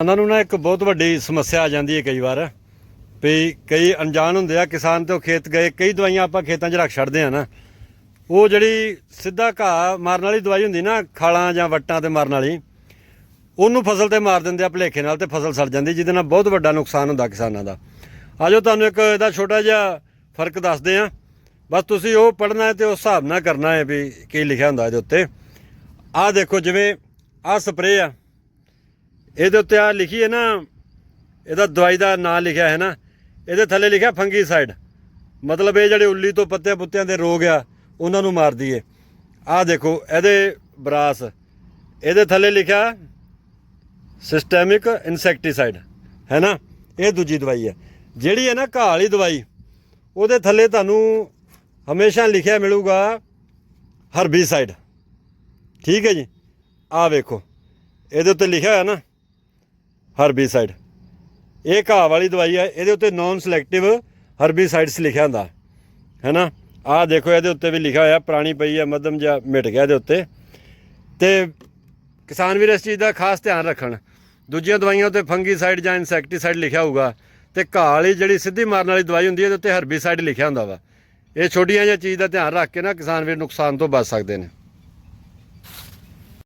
ਕਿਸਾਨਾਂ ਨੂੰ ਨਾ ਇੱਕ ਬਹੁਤ ਵੱਡੀ ਸਮੱਸਿਆ ਆ ਜਾਂਦੀ ਹੈ ਕਈ ਵਾਰ, ਵੀ ਕਈ ਅਣਜਾਣ ਹੁੰਦੇ ਆ, ਕਿਸਾਨ ਤੇ ਉਹ ਖੇਤ ਗਏ, ਕਈ ਦਵਾਈਆਂ ਆਪਾਂ ਖੇਤਾਂ 'ਚ ਰੱਖ ਛੱਡਦੇ ਆ ਨਾ। ਉਹ ਜਿਹੜੀ ਸਿੱਧਾ ਘਾਹ ਮਾਰਨ ਵਾਲੀ ਦਵਾਈ ਹੁੰਦੀ ਨਾ, ਖਾਲਾਂ ਜਾਂ ਵੱਟਾਂ ਤੇ ਮਾਰਨ ਵਾਲੀ, ਉਹਨੂੰ ਫਸਲ ਤੇ ਮਾਰ ਦਿੰਦੇ ਆ ਭਲੇਖੇ ਨਾਲ ਤੇ ਫਸਲ ਸੜ ਜਾਂਦੀ, ਜਿਹਦੇ ਨਾਲ ਬਹੁਤ ਵੱਡਾ ਨੁਕਸਾਨ ਹੁੰਦਾ ਕਿਸਾਨਾਂ ਦਾ। ਆਜੋ ਤੁਹਾਨੂੰ ਇੱਕ ਇਹਦਾ ਛੋਟਾ ਜਿਹਾ ਫ਼ਰਕ ਦੱਸਦੇ ਆ। ਬਸ ਤੁਸੀਂ ਉਹ ਪੜ੍ਹਨਾ ਹੈ ਤੇ ਉਸ ਹਿਸਾਬ ਨਾਲ ਕਰਨਾ ਹੈ ਵੀ ਕੀ ਲਿਖਿਆ ਹੁੰਦਾ ਇਹਦੇ ਉੱਤੇ। ਆਹ ਦੇਖੋ ਜਿਵੇਂ ਆਹ ਸਪਰੇਅ ਆ। ਇਹਦੇ ਉੱਤੇ ਆ ਲਿਖੀ ਹੈ ਨਾ, ਇਹਦਾ ਦਵਾਈ ਦਾ ਨਾਮ ਲਿਖਿਆ ਹੈ ਨਾ, ਇਹਦੇ ਥੱਲੇ ਲਿਖਿਆ ਫੰਗੀਸਾਈਡ। ਮਤਲਬ ਇਹ ਜਿਹੜੇ ਉੱਲੀ ਤੋਂ ਪੱਤੇ ਪੁੱਤਿਆਂ ਦੇ ਰੋਗ ਆ, ਉਹਨਾਂ ਨੂੰ ਮਾਰਦੀ ਏ ਆਹ ਦੇਖੋ, ਇਹਦੇ ਬਰਾਸ। ਇਹਦੇ ਥੱਲੇ ਲਿਖਿਆ ਸਿਸਟੈਮਿਕ ਇਨਸੈਕਟੀਸਾਈਡ ਹੈ ਨਾ? ਇਹ ਦੂਜੀ ਦਵਾਈ ਹੈ। ਜਿਹੜੀ ਹੈ ਨਾ ਘਾਹ ਵਾਲੀ ਦਵਾਈ, ਉਹਦੇ ਥੱਲੇ ਤੁਹਾਨੂੰ ਹਮੇਸ਼ਾ ਲਿਖਿਆ ਮਿਲੂਗਾ ਹਰਬੀਸਾਈਡ। ਠੀਕ ਹੈ ਜੀ? ਆਹ ਵੇਖੋ। ਇਹਦੇ ਉੱਤੇ ਲਿਖਿਆ ਹੋਇਆ ਨਾ ਹਰਬੀਸਾਈਡ। ਇਹ ਘਾਹ ਵਾਲੀ ਦਵਾਈ ਹੈ ਇਹਦੇ ਉੱਤੇ ਨਾਨ ਸਿਲੈਕਟਿਵ ਹਰਬੀਸਾਈਡਸ ਲਿਖਿਆ ਹੁੰਦਾ। ਹੈ ਨਾ ਆਹ ਦੇਖੋ, ਇਹਦੇ ਉੱਤੇ ਵੀ ਲਿਖਿਆ ਹੋਇਆ, ਪੁਰਾਣੀ ਪਈ ਹੈ ਮੱਧਮ ਜਾਂ ਮਿਟ ਗਿਆ ਇਹਦੇ ਉੱਤੇ। ਤੇ ਕਿਸਾਨ ਵੀਰ ਇਸ ਚੀਜ਼ ਦਾ ਖਾਸ ਧਿਆਨ ਰੱਖਣ। ਦੂਜੀਆਂ ਦਵਾਈਆਂ ਉੱਤੇ ਫੰਗੀਸਾਈਡ ਜਾਂ ਇਨਸੈਕਟੀਸਾਈਡ ਲਿਖਿਆ ਹੋਊਗਾ। ਤੇ ਘਾਹ ਵਾਲੀ ਜਿਹੜੀ ਸਿੱਧੀ ਮਾਰਨ ਵਾਲੀ ਦਵਾਈ ਹੁੰਦੀ ਹੈ ਇਹਦੇ ਉੱਤੇ ਹਰਬੀਸਾਈਡ ਲਿਖਿਆ ਹੁੰਦਾ ਵਾ। ਇਹ ਛੋਟੀਆਂ ਜਿਹੀਆਂ ਚੀਜ਼ ਦਾ ਧਿਆਨ ਰੱਖ ਕੇ ਨਾ ਕਿਸਾਨ ਵੀਰ ਨੁਕਸਾਨ ਤੋਂ ਬਚ ਸਕਦੇ ਨੇ।